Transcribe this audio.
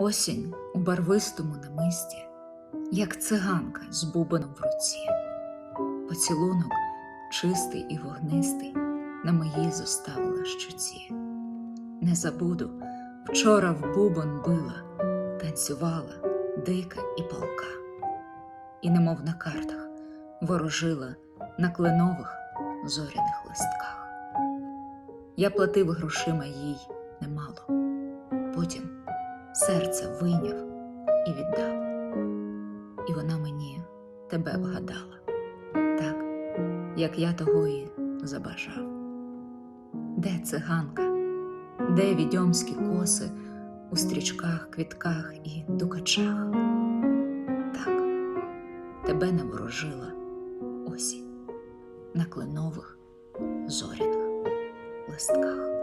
Осінь у барвистому намисті, як циганка з бубеном в руці, поцілунок чистий і вогнистий на моїй зоставила щоці. Не забуду, вчора в бубон била, танцювала дика і палка, і немов на картах ворожила на кленових зоряних листках. Я платив грошима їй немало, потім серце вийняв і віддав, і вона мені тебе вгадала, так, як я того і забажав. Де циганка, де відьомські коси у стрічках, квітках і дукачах? Так, тебе не ворожила осінь на кленових зоряних листках.